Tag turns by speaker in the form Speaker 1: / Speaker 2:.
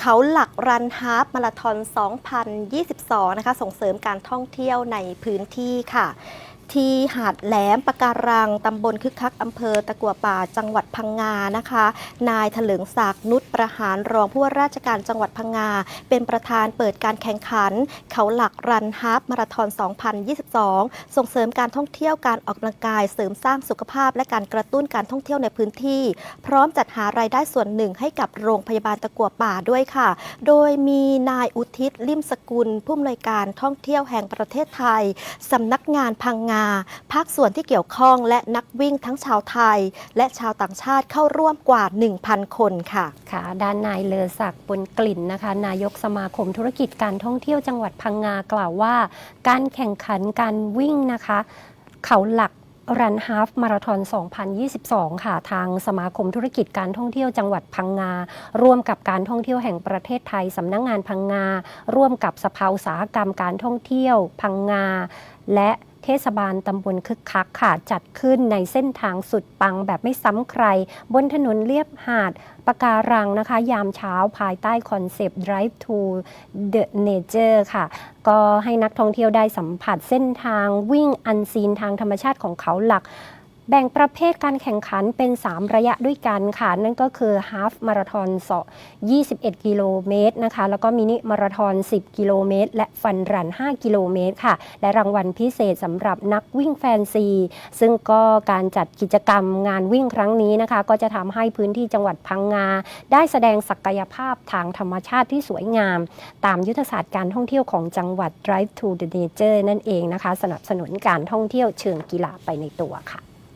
Speaker 1: เขาหลักรันฮาร์ฟมาราธอน 2022 นะคะ ส่งเสริมการท่องเที่ยวในพื้นที่ค่ะ ที่หาดแหลมปะการังตำบลคึกคักอำเภอตะกัวป่าจังหวัดพังงานะคะ นายถลิงศักดิ์นุชประหารรองผู้ว่าราชการจังหวัดพังงา เป็นประธานเปิดการแข่งขัน เขาหลักรันฮาฟมาราธอน 2022 ส่งเสริมการท่องเที่ยวการออกกำลังกายเสริมสร้างสุขภาพและการกระตุ้นการท่องเที่ยวในพื้นที่ พร้อมจัดหารายได้ส่วนหนึ่งให้กับโรงพยาบาลตะกัวป่าด้วยค่ะ โดยมีนายอุทิศลิมสกุลผู้อำนวยการท่องเที่ยวแห่งประเทศไทยสำนักงานพังงาภาคส่วนที่เกี่ยวข้องและนักวิ่งทั้งชาวไทย และชาวต่างชาติเข้าร่วมกว่า 1,000 คนค่ะ
Speaker 2: ค่ะ ด้านนายเลอศักดิ์ปนกลิ่นนะคะ นายกสมาคมธุรกิจการท่องเที่ยวจังหวัดพังงากล่าวว่า การแข่งขันการวิ่งนะคะ เขาหลักรันฮาฟมาราธอน 2022 ค่ะ ทางสมาคมธุรกิจการท่องเที่ยวจังหวัดพังงา ร่วมกับการท่องเที่ยวแห่งประเทศไทย สำนักงงานพังงา ร่วมกับสภาอุตสาหกรรมการท่องเที่ยวพังงา และ เทศบาลตำบลคึกคักค่ะจัดขึ้นในเส้นทางสุดปังแบบไม่ซ้ำใคร บนถนนเลียบหาดปะการังนะคะ ยามเช้าภายใต้คอนเซปต์ Drive to the Nature ค่ะ ก็ให้นักท่องเที่ยวได้สัมผัสเส้นทางวิ่งอันซีนทางธรรมชาติของเขาหลัก แบ่งประเภทการแข่งขันเป็น 3 ระยะด้วยกันค่ะ นั่นก็คือฮาฟมาราทอน21 กิโลเมตรนะคะ แล้วก็มินิมาราทอน 10 กิโลเมตร และฟันรัน 5 กิโลเมตรค่ะ และรางวัลพิเศษสำหรับนักวิ่งแฟนซี ซึ่งก็การจัดกิจกรรมงานวิ่งครั้งนี้นะคะ ก็จะทำให้พื้นที่จังหวัดพังงา ได้แสดงศักยภาพทางธรรมชาติที่สวยงาม ตามยุทธศาสตร์การท่องเที่ยวของจังหวัด Drive to the Nature นั่นเองนะคะ สนับสนุนการท่องเที่ยวเชิงกีฬาไปในตัวค่ะ